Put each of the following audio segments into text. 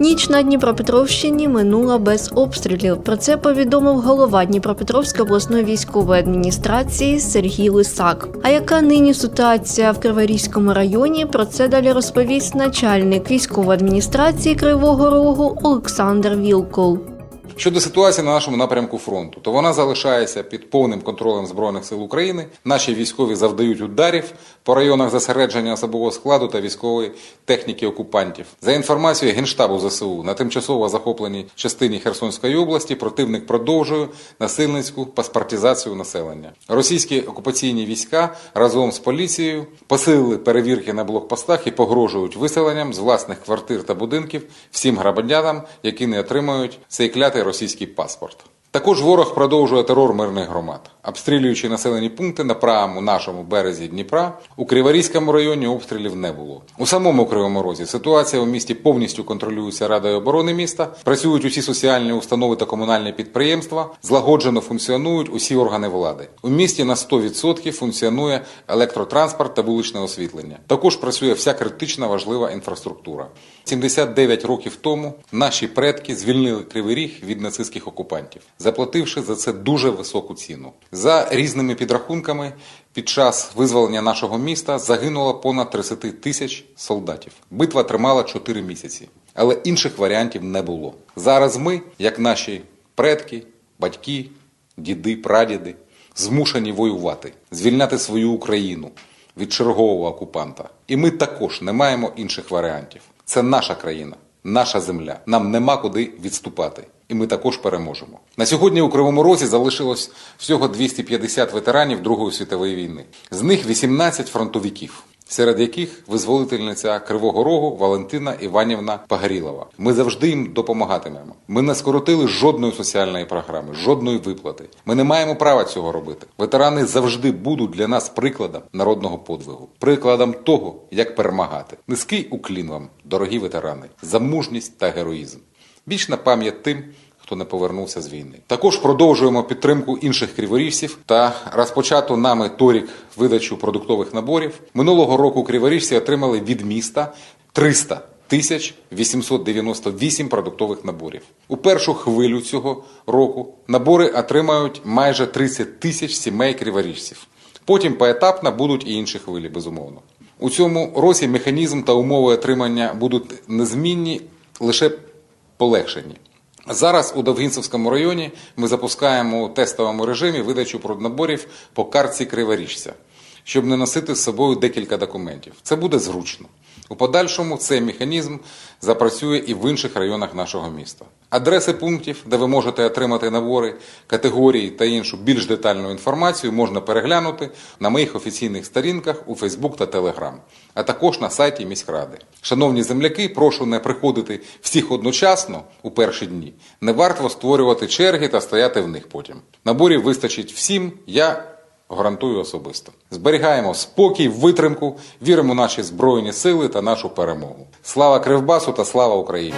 Ніч на Дніпропетровщині минула без обстрілів. Про це повідомив голова Дніпропетровської обласної військової адміністрації Сергій Лисак. А яка нині ситуація в Криворізькому районі? Про це далі розповість начальник військової адміністрації Кривого Рогу Олександр Вілкол. Щодо ситуації на нашому напрямку фронту, то вона залишається під повним контролем Збройних сил України. Наші військові завдають ударів по районах зосередження особового складу та військової техніки окупантів. За інформацією Генштабу ЗСУ на тимчасово захопленій частині Херсонської області противник продовжує насильницьку паспортизацію населення. Російські окупаційні війська разом з поліцією посилили перевірки на блокпостах і погрожують виселенням з власних квартир та будинків всім громадянам, які не отримають цей клятий російський паспорт. Також ворог продовжує терор мирних громад, обстрілюючи населені пункти на правому нашому березі Дніпра. У Криворізькому районі обстрілів не було. У самому Кривому Розі ситуація у місті повністю контролюється Радою оборони міста. Працюють усі соціальні установи та комунальні підприємства. Злагоджено функціонують усі органи влади. У місті на 100% функціонує електротранспорт та вуличне освітлення. Також працює вся критична важлива інфраструктура. 79 років тому наші предки звільнили Кривий Ріг від нацистських окупантів, заплативши за це дуже високу ціну. За різними підрахунками, під час визволення нашого міста загинуло понад 30 тисяч солдатів. Битва тримала 4 місяці, але інших варіантів не було. Зараз ми, як наші предки, батьки, діди, прадіди, змушені воювати, звільняти свою Україну від чергового окупанта. І ми також не маємо інших варіантів. Це наша країна, наша земля. Нам нема куди відступати. І ми також переможемо. На сьогодні у Кривому Розі залишилось всього 250 ветеранів Другої світової війни. З них 18 фронтовиків, серед яких визволительниця Кривого Рогу Валентина Іванівна Погорілова. Ми завжди їм допомагатимемо. Ми не скоротили жодної соціальної програми, жодної виплати. Ми не маємо права цього робити. Ветерани завжди будуть для нас прикладом народного подвигу, прикладом того, як перемагати. Низький уклін вам, дорогі ветерани, за мужність та героїзм. Вічна пам'ять тим, хто не повернувся з війни. Також продовжуємо підтримку інших криворіжців та розпочату нами торік видачу продуктових наборів. Минулого року криворіжці отримали від міста 300 тисяч 898 продуктових наборів. У першу хвилю цього року набори отримають майже 30 тисяч сімей криворіжців. Потім поетапно будуть і інші хвилі, безумовно. У цьому році механізм та умови отримання будуть незмінні, лише полегшені. Зараз у Довгінцевському районі ми запускаємо у тестовому режимі видачу проднаборів по картці Криворіжця, щоб не носити з собою декілька документів. Це буде зручно. У подальшому цей механізм запрацює і в інших районах нашого міста. Адреси пунктів, де ви можете отримати набори, категорії та іншу більш детальну інформацію, можна переглянути на моїх офіційних сторінках у Фейсбук та Телеграм, а також на сайті міськради. Шановні земляки, прошу не приходити всіх одночасно у перші дні. Не варто створювати черги та стояти в них потім. Наборів вистачить всім. Я гарантую особисто. Зберігаємо спокій, витримку, віримо в наші збройні сили та нашу перемогу. Слава Кривбасу та слава Україні!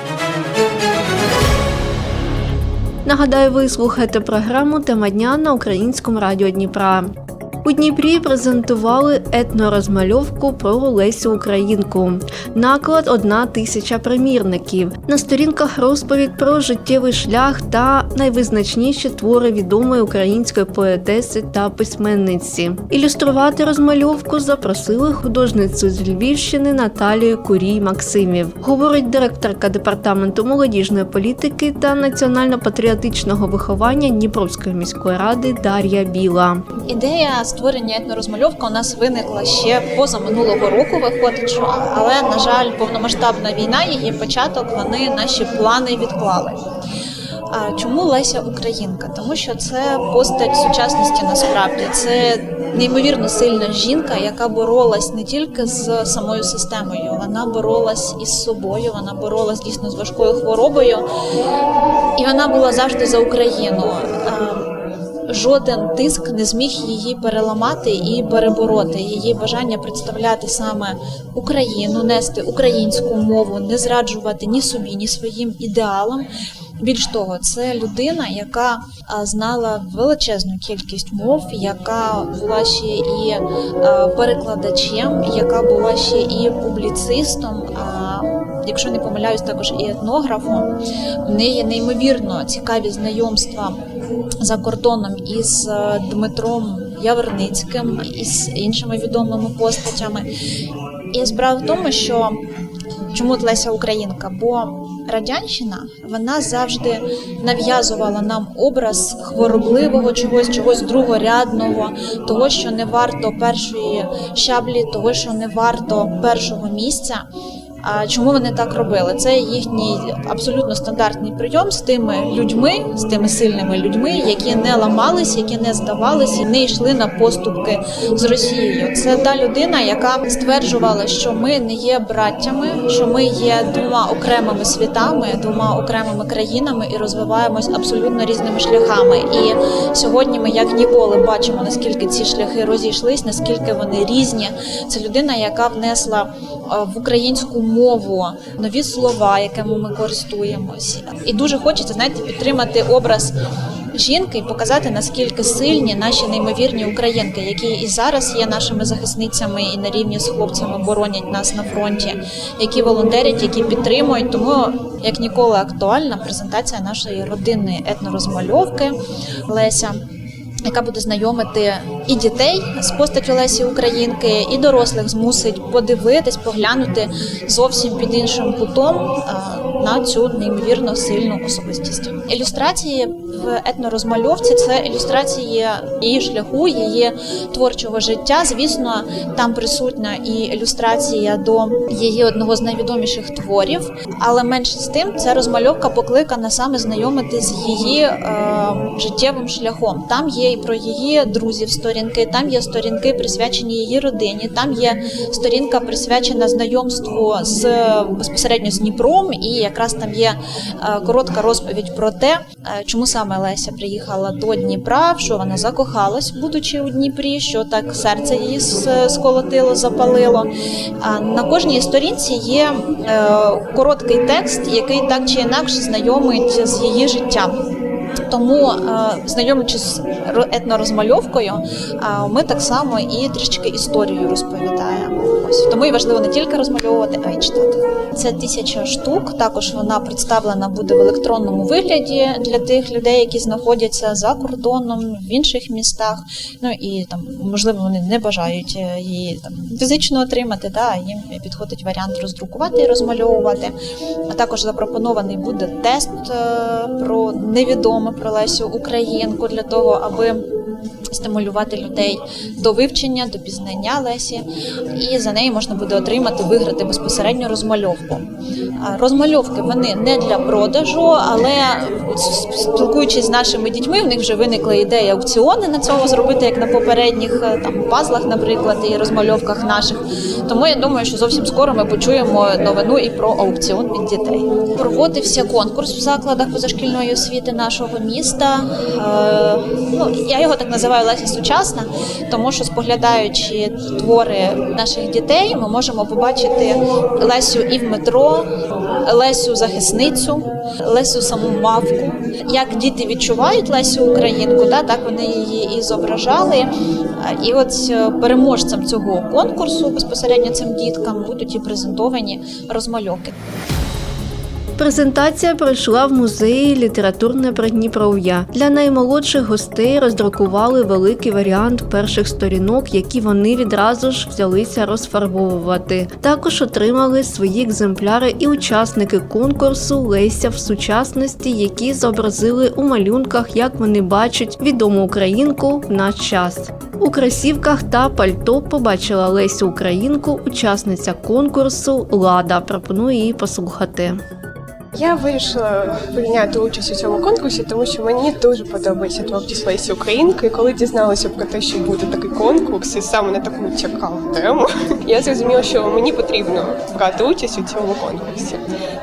Нагадаю, ви слухаєте програму Тема дня на українському радіо Дніпра. У Дніпрі презентували етнорозмальовку про Лесю Українку. Наклад одна тисяча примірників. На сторінках розповідь про життєвий шлях та найвизначніші твори відомої української поетеси та письменниці. Ілюструвати розмальовку запросили художницю з Львівщини Наталію Курій Максимів. Говорить директорка департаменту молодіжної політики та національно-патріотичного виховання Дніпровської міської ради Дар'я Біла. Ідея створення етнорозмальовки у нас виникла ще поза минулого року. Виходить, що але на жаль, повномасштабна війна, її початок, вони наші плани відклали. А чому Леся Українка? Тому що це постать сучасності насправді. Це неймовірно сильна жінка, яка боролась не тільки з самою системою, вона боролась із собою, вона боролась дійсно з важкою хворобою, і вона була завжди за Україну. Жоден тиск не зміг її переламати і перебороти. Її бажання представляти саме Україну, нести українську мову, не зраджувати ні собі, ні своїм ідеалам. Більш того, це людина, яка знала величезну кількість мов, яка була ще і перекладачем, яка була ще і публіцистом. Якщо не помиляюсь, також і етнографом. В неї неймовірно цікаві знайомства за кордоном із е, Дмитром Яворницьким із іншими відомими постатями. І справа в тому, що чому Леся Українка? Бо радянщина вона завжди нав'язувала нам образ хворобливого чогось, чогось другорядного, того, що не варто першої щаблі, того, що не варто першого місця. А чому вони так робили? Це їхній абсолютно стандартний прийом з тими людьми, з тими сильними людьми, які не ламались, які не здавались і не йшли на поступки з Росією. Це та людина, яка стверджувала, що ми не є браттями, що ми є двома окремими світами, двома окремими країнами і розвиваємось абсолютно різними шляхами. І сьогодні ми як ніколи бачимо наскільки ці шляхи розійшлись, наскільки вони різні. Це людина, яка внесла е, в українську мову нові слова, якими ми користуємось. І дуже хочеться знаєте, підтримати образ. Жінки і показати наскільки сильні наші неймовірні українки, які і зараз є нашими захисницями і на рівні з хлопцями боронять нас на фронті, які волонтерять, які підтримують. Тому як ніколи актуальна презентація нашої родинної етнорозмальовки Леся яка буде знайомити і дітей з постаттю Лесі Українки, і дорослих змусить подивитись, поглянути зовсім під іншим кутом на цю неймовірно сильну особистість. Ілюстрації в етнорозмальовці це ілюстрації її шляху, її творчого життя. Звісно, там присутня і ілюстрація до її одного з найвідоміших творів, але менше з тим, ця розмальовка покликана саме знайомити з її е, життєвим шляхом. Там є і про її друзів сторінки, там є сторінки присвячені її родині, там є сторінка присвячена знайомству з безпосередньо з Дніпром, і якраз там є е, коротка розповідь про те, е, чому саме Леся приїхала до Дніпра, що вона закохалась, будучи у Дніпрі, що так серце її сколотило, запалило. На кожній сторінці є е, короткий текст, який так чи інакше знайомить з її життям. Тому, е, знайомлячись з ро- етнорозмальовкою, е, ми так само і трішечки історію розповідаємо. Ось тому і важливо не тільки розмальовувати, а й читати. Це тисяча штук. Також вона представлена буде в електронному вигляді для тих людей, які знаходяться за кордоном в інших містах. Ну і там можливо вони не бажають е, її там фізично отримати. Да, їм підходить варіант роздрукувати і розмальовувати. А також запропонований буде тест про невідоме про Лесю Українку для того, аби стимулювати людей до вивчення, до пізнання Лесі, і за неї можна буде отримати, виграти безпосередньо розмальовку. Розмальовки вони не для продажу, але спілкуючись з нашими дітьми, в них вже виникла ідея аукціони на цьому зробити, як на попередніх е, там пазлах, наприклад, і розмальовках наших. Тому я думаю, що зовсім скоро ми почуємо новину і про аукціон від дітей. Проводився конкурс в закладах позашкільної освіти нашого міста. Е, ну, я його так називаю Леся Сучасна, тому що споглядаючи твори наших дітей, ми можемо побачити Лесю і в метро, Лесю захисницю, Лесю саму мавку. Як діти відчувають Лесю Українку, так вони її і зображали. І от е, переможцем цього конкурсу безпосередньо цим діткам будуть і презентовані розмальовки. Презентація пройшла в музеї Літературне Придніпров'я. Для наймолодших гостей роздрукували великий варіант перших сторінок, які вони відразу ж взялися розфарбовувати. Також отримали свої екземпляри і учасники конкурсу Леся в сучасності, які зобразили у малюнках, як вони бачать відому українку в наш час. У красівках та пальто побачила Лесю Українку, учасниця конкурсу Лада. Пропоную її послухати. Я вирішила прийняти участь у цьому конкурсі, тому що мені дуже подобається творчість Лесі Українки. І коли дізналася про те, що буде такий конкурс, і саме на таку цікаву тему, я зрозуміла, що мені потрібно брати участь у цьому конкурсі.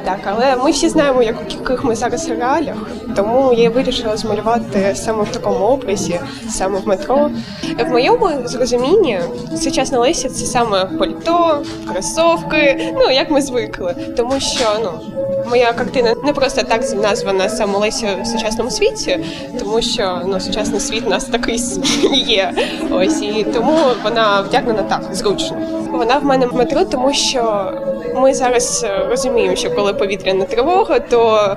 Так, але ми всі знаємо, як у яких ми зараз реаліях, тому я вирішила змалювати саме в такому образі, саме в метро. В моєму зрозумінні сучасна Леся це саме пальто, кросовки, ну як ми звикли, тому що ну. Моя картина не просто так названа саме Леся в сучасному світі, тому що ну сучасний світ у нас такий є. Ось і тому вона вдягнена так зручно. Вона в мене в метро, тому що ми зараз е, розуміємо, що коли повітряна тривога, то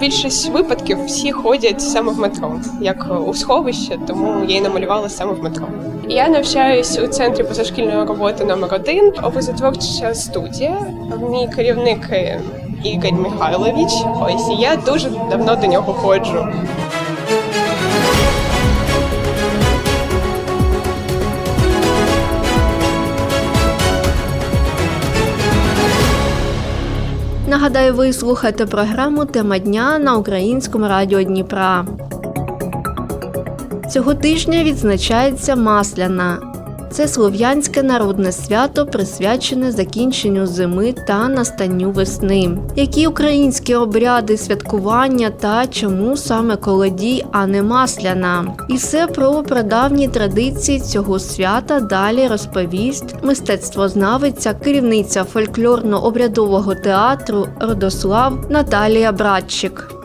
більшість випадків всі ходять саме в метро, як у сховище, тому я і намалювала саме в метро. Я навчаюсь у центрі позашкільної роботи номер 1 образотворча студія. Мій керівник Ігор Михайлович. Ось і я дуже давно до нього ходжу. Нагадаю, ви слухаєте програму Тема дня на українському радіо Дніпра. Цього тижня відзначається Масляна. Це слов'янське народне свято, присвячене закінченню зими та настанню весни. Які українські обряди святкування та чому саме колодій, а не масляна? І все про прадавні традиції цього свята далі розповість мистецтвознавиця, керівниця фольклорно-обрядового театру Родослав Наталія Братчик.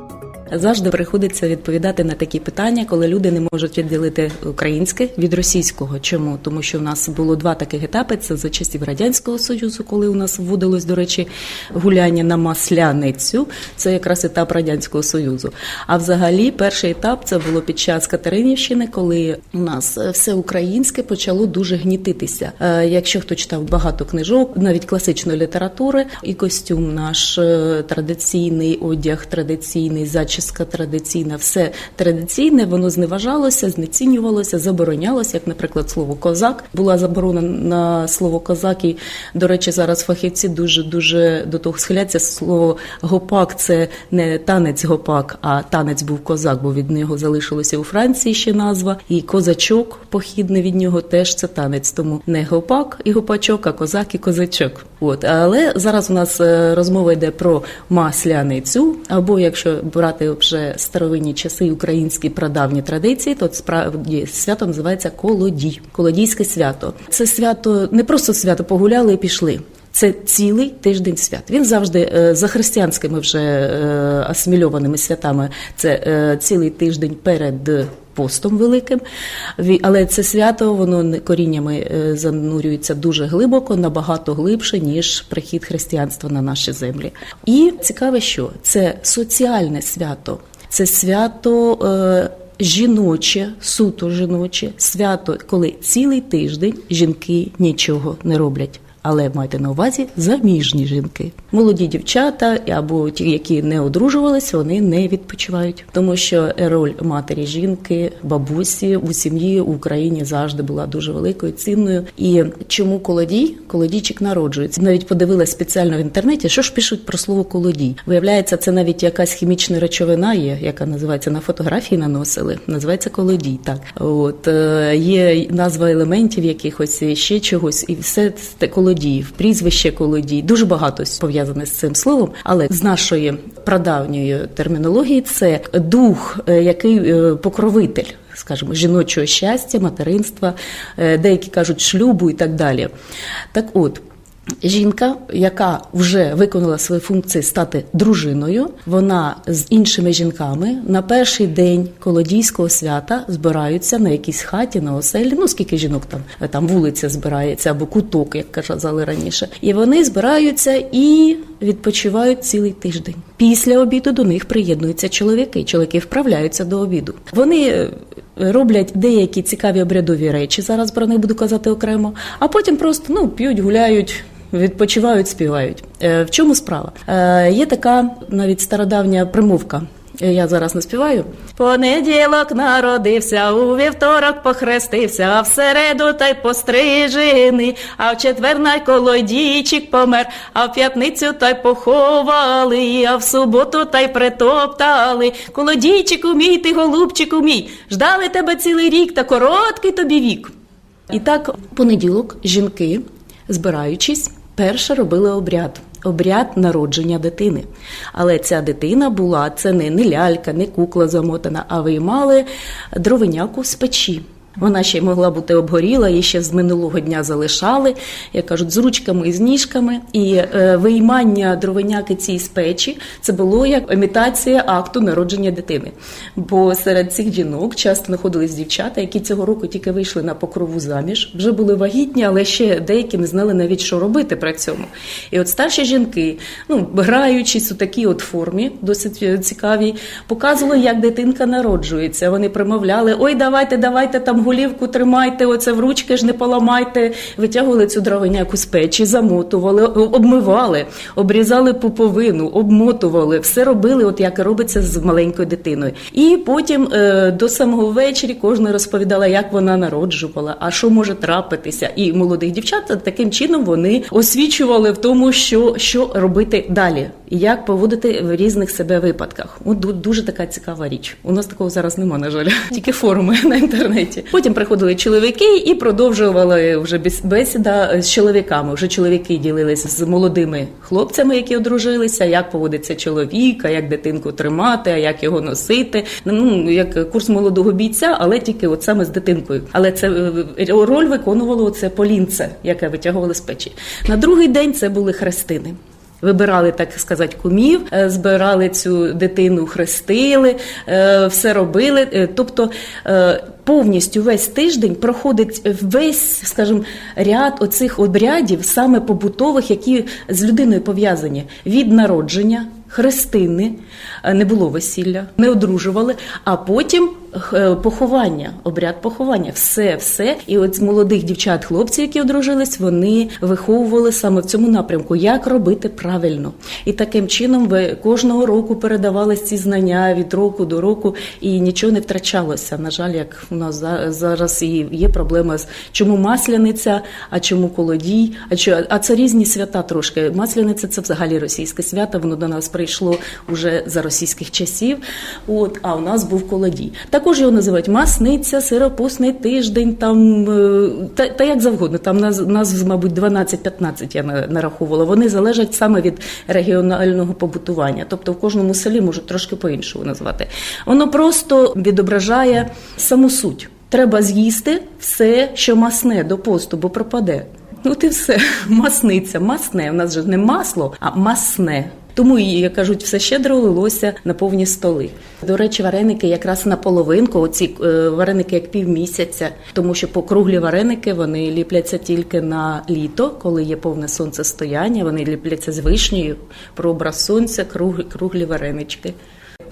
Завжди приходиться відповідати на такі питання, коли люди не можуть відділити українське від російського. Чому? Тому що в нас було два таких етапи: це за часів радянського союзу, коли у нас вводилось, до речі, гуляння на масляницю. Це якраз етап радянського союзу. А взагалі, перший етап це було під час Катеринівщини, коли у нас все українське почало дуже гнітитися. Е, Якщо хто читав багато книжок, навіть класичної літератури, і костюм наш е, традиційний одяг, традиційний зачіска традиційна, все традиційне, воно зневажалося, знецінювалося, заборонялося, як, наприклад, слово козак. Була заборона на слово козак, і, до речі, зараз фахівці дуже дуже до того схиляться. Слово гопак це не танець гопак, а танець був козак, бо від нього залишилося у Франції ще назва. І козачок похідний від нього теж це танець. Тому не гопак і гопачок, а козак і козачок. От але зараз у нас е, розмова йде про масляницю, або якщо брати вже старовинні часи українські прадавні традиції, то справді свято називається колодій, колодійське свято. Це свято не просто свято погуляли і пішли. Це цілий тиждень свят. Він завжди е, за християнськими вже е, асимільованими святами. Це е, цілий тиждень перед постом великим. Але це свято воно коріннями е, занурюється дуже глибоко, набагато глибше, ніж прихід християнства на наші землі. І цікаве, що це соціальне свято, це свято. е, Жіноче, суто жіноче свято, коли цілий тиждень жінки нічого не роблять. Але майте на увазі заміжні жінки, молоді дівчата або ті, які не одружувалися, вони не відпочивають, тому що роль матері жінки, бабусі у сім'ї в Україні завжди була дуже великою, цінною. І чому колодій? Колодійчик народжується. Навіть подивилась спеціально в інтернеті, що ж пишуть про слово колодій. Виявляється, це навіть якась хімічна речовина є, яка називається на фотографії наносили. Називається колодій. Так от е, є назва елементів якихось ще чогось, і все це колодій, прізвище колодій. Дуже багато пов'язане з цим словом, але з нашої прадавньої термінології це дух, е, який е, покровитель. Скажімо, жіночого щастя, материнства, е, деякі кажуть шлюбу і так далі. Так от, Жінка, яка вже виконала свої функції стати дружиною, вона з іншими жінками на перший день колодійського свята збираються на якійсь хаті, на оселі. Ну скільки жінок там там вулиця збирається або куток, як казали раніше. І вони збираються і відпочивають цілий тиждень. Після обіду до них приєднуються чоловіки. Чоловіки вправляються до обіду. Вони е, роблять деякі цікаві обрядові речі. Зараз про них буду казати окремо. А потім просто ну п'ють, гуляють. Відпочивають, співають. Е, в чому справа? Е, є така навіть стародавня примовка. Я зараз не співаю. Понеділок народився, у вівторок похрестився, а в середу та й пострижений, а в четвер найколодійчик помер, а в п'ятницю та й поховали, а в суботу та й притоптали. Колодійчику мій, ти голубчику мій, ждали тебе цілий рік, та короткий тобі вік. І так, понеділок жінки, збираючись, перше робили обряд. Обряд народження дитини. Але ця дитина була це не, не лялька, не кукла замотана, а виймали дровиняку з печі. Вона ще могла бути обгоріла, її ще з минулого дня залишали, як кажуть, з ручками і з ніжками. І е, виймання дровиняки цій з печі це було як імітація акту народження дитини. Бо серед цих жінок часто знаходились дівчата, які цього року тільки вийшли на покрову заміж, вже були вагітні, але ще деякі не знали навіть, що робити при цьому. І от старші жінки, ну граючись у такій от формі, досить е, цікавій, показували, як дитинка народжується. Вони примовляли: ой, давайте, давайте там голівку тримайте, оце в ручки ж не поламайте. Витягували цю дровиняку з печі, замотували, обмивали, обрізали пуповину, обмотували, все робили, от як робиться з маленькою дитиною. І потім е, до самого вечері кожна розповідала, як вона народжувала, а що може трапитися. І молодих дівчат таким чином вони освічували в тому, що, що робити далі, і як поводити в різних себе випадках. От дуже така цікава річ. У нас такого зараз нема, на жаль, тільки форуми на інтернеті. Потім приходили чоловіки і продовжували вже бесіда з чоловіками. Вже чоловіки ділилися з молодими хлопцями, які одружилися, як поводиться чоловік, а як дитинку тримати, а як його носити. Ну як курс молодого бійця, але тільки от саме з дитинкою. Але це е, роль виконувало це полінце, яке витягували з печі. На другий день це були хрестини. Вибирали, так сказати, кумів, е, збирали цю дитину, хрестили, е, все робили. Е, Тобто е, повністю весь тиждень проходить весь, скажімо, ряд оцих обрядів, саме побутових, які з людиною пов'язані від народження. Хрестини е, не було весілля, не одружували, а потім поховання, обряд поховання, все, все. І от з молодих дівчат, хлопців, які одружились, вони виховували саме в цьому напрямку, як робити правильно. І таким чином ви кожного року передавались ці знання від року до року, і нічого не втрачалося. На жаль, як у нас за- зараз і є проблема з чому масляниця, а чому колодій, а що а це різні свята трошки. Масляниця це взагалі російське свято, воно до нас прийшло уже за російських часів. От, а у нас був колодій. Також його називають масниця, сиропусний тиждень, там е, та, та як завгодно. Там нас, нас мабуть, 12-15 я нараховувала. Вони залежать саме від регіонального побутування. Тобто в кожному селі можуть трошки по-іншому назвати. Воно просто відображає саму суть. Треба з'їсти все, що масне до посту, бо пропаде. Ну, і все. Масниця, масне. У нас же не масло, а масне. Тому і як кажуть, все щедро лилося на повні столи. До речі, вареники якраз на половинку, оці е, вареники як півмісяця, тому що покруглі вареники вони ліпляться тільки на літо, коли є повне сонцестояння. Вони ліпляться з вишнею, прообраз сонця, круглі, круглі варенички.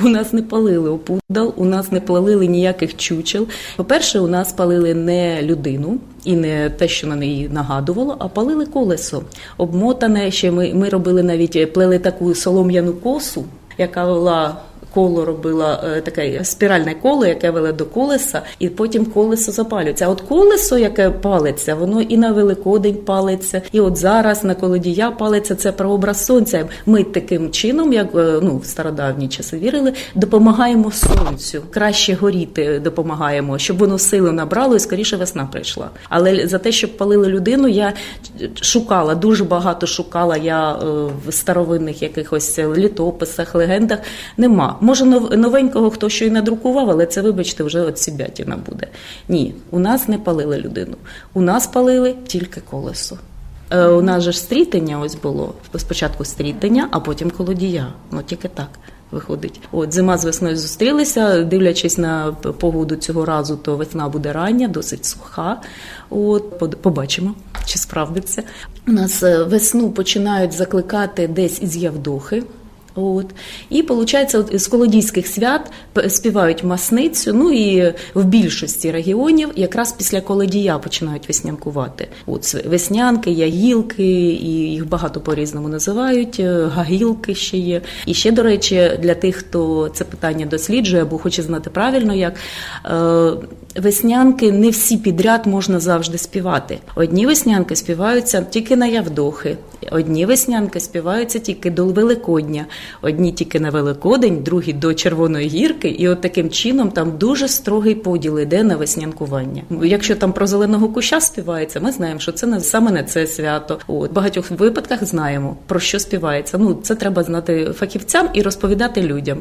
У нас не палили опудал, у нас не палили ніяких чучел. По-перше, у нас палили не людину і не те, що на неї нагадувало, а палили колесо. Обмотане ще ми, ми робили навіть плели таку солом'яну косу, яка вела. Коло робила е, таке спіральне коло, яке веле до колеса, і потім колесо запалюється. А от колесо, яке палиться, воно і на Великодень палиться, і от зараз на колодія палиться це прообраз сонця. Ми таким чином, як е, ну в стародавні часи вірили, допомагаємо сонцю, краще горіти допомагаємо, щоб воно сили набрало і скоріше весна прийшла. Але за те, щоб палили людину, я шукала дуже багато шукала я е, в старовинних якихось літописах, легендах. Нема. Може, нов- новенького хто що і надрукував, але це, вибачте, вже от сібятіна буде. Ні, у нас не палили людину. У нас палили тільки колесо. Е, у нас же ж стрітення ось було. Спочатку стрітення, а потім колодія. Ну тільки так. Виходить, от зима з весною зустрілися. Дивлячись на погоду цього разу, то весна буде рання, досить суха. От побачимо, чи справдиться. У нас е, весну починають закликати десь із Явдохи. От. І виходить, з колодійських свят співають масницю. Ну і в більшості регіонів якраз після колодія починають веснянкувати. От веснянки, ягілки, і їх багато по-різному називають. е, Гагілки ще є. І ще, до речі, для тих, хто це питання досліджує або хоче знати правильно, як е, веснянки не всі підряд можна завжди співати. Одні веснянки співаються тільки на Явдохи, одні веснянки співаються тільки до Великодня, одні тільки на Великодень, другі до Червоної гірки. І от таким чином там дуже строгий поділ іде на веснянкування. Якщо там про зеленого куща співається, ми знаємо, що це не саме не це свято. От багатьох випадках знаємо про що співається. Ну це треба знати фахівцям і розповідати людям.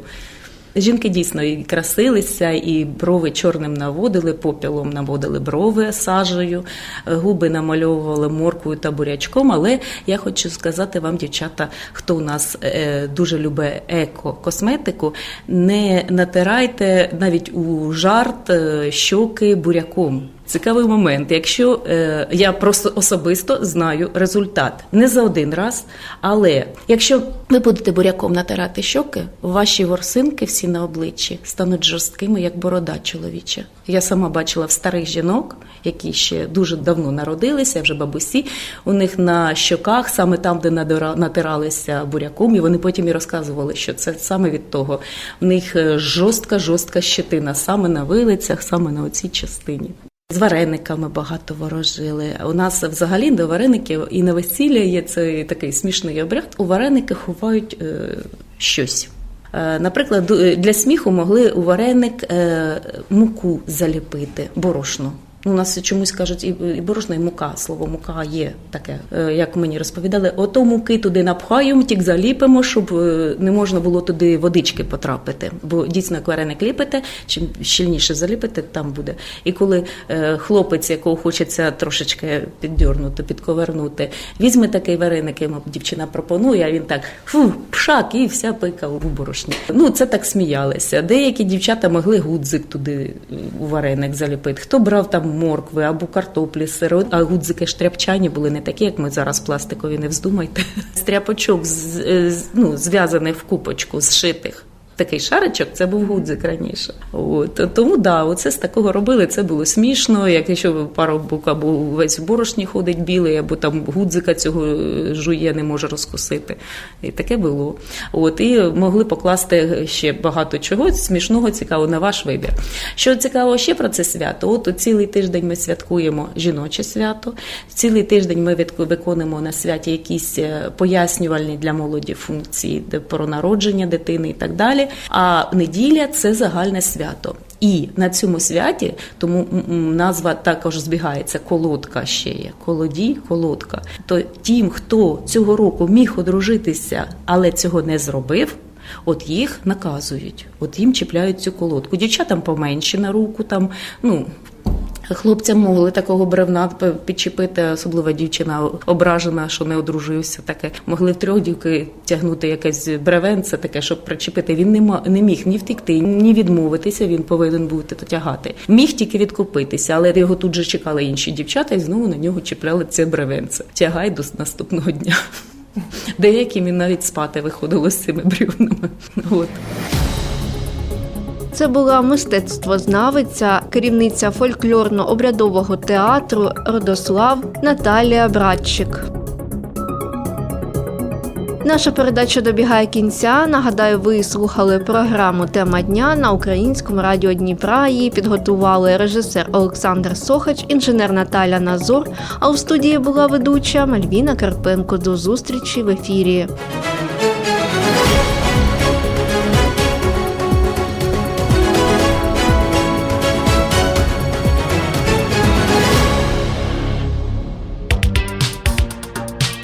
Жінки дійсно і красилися, і брови чорним наводили, попілом наводили брови сажею, е, губи намальовували моркою та бурячком. Але я хочу сказати вам, дівчата, хто у нас е, дуже любить еко-косметику, не натирайте навіть у жарт е, щоки буряком. Цікавий момент. Якщо е, я просто особисто знаю результат не за один раз, але якщо ви будете буряком натирати щоки, ваші ворсинки всі на обличчі стануть жорсткими, як борода чоловіча. Я сама бачила в старих жінок, які ще дуже давно народилися, вже бабусі. У них на щоках, саме там, де натиралися буряком, і вони потім і розказували, що це саме від того. В них е, жорстка, жорстка щетина, саме на вилицях, саме на оцій частині. З варениками багато ворожили. У нас взагалі до вареників і на весілля є цей такий смішний обряд. У вареники ховають е, щось. Е, Наприклад, для сміху могли у вареник е, муку заліпити, борошно. Ну, У нас чомусь кажуть, і і і мука. Слово мука є таке, Е, як мені розповідали. Ото муки туди напхаємо, тік заліпимо, щоб е, не можна було туди водички потрапити. Бо дійсно, як вареник ліпите, чим щільніше заліпите, там буде. І коли е, хлопець, якого хочеться трошечки піддьорнути, підковернути, візьме такий вареник, йому дівчина пропонує, а він так фу, пшак, і вся пика у борошні. Ну, це так сміялися. Деякі дівчата могли гудзик туди у вареник заліпити. Хто брав там моркви або картоплі, сиро, а гудзики штряпчані були не такі, як ми зараз пластикові, не вздумайте. Стряпочок з, ну, зв'язаний в купочку, зшитих. Такий шаричок, це був гудзик раніше. От тому да, оце з такого робили. Це було смішно. Як якщо парубок або весь в борошні ходить білий, або там гудзика цього е, жує, не може розкусити. І таке було. От і могли покласти ще багато чого смішного, цікавого на ваш вибір. Що цікаво ще про це свято? От цілий тиждень ми святкуємо жіноче свято. Цілий тиждень ми виконуємо на святі якісь е, пояснювальні для молоді функції про народження дитини і так далі. А неділя це загальне свято. І на цьому святі, тому назва також збігається колодка ще є. Колоді, колодка. То тим, хто цього року міг одружитися, але цього не зробив. От їх наказують, от їм чіпляють цю колодку. Дівчатам поменше на руку, там ну. Хлопцям могли такого бревна підчепити, особливо дівчина ображена, що не одружився. Таке могли в трьох дівки тягнути якесь бревенце, таке, щоб причепити. Він не не міг ні втекти, ні відмовитися. Він повинен був тягати. Міг тільки відкупитися, але його тут же чекали інші дівчата, і знову на нього чіпляли це бревенце. Тягай до наступного дня. Деяким і навіть спати виходило з цими брівнами. От. Це була мистецтвознавиця, керівниця фольклорно-обрядового театру Родослав Наталія Братчик. Наша передача добігає кінця. Нагадаю, ви слухали програму Тема дня на українському радіо Дніпра. Її підготували режисер Олександр Сохач, інженер Наталя Назор. А у студії була ведуча Мальвіна Карпенко. До зустрічі в ефірі.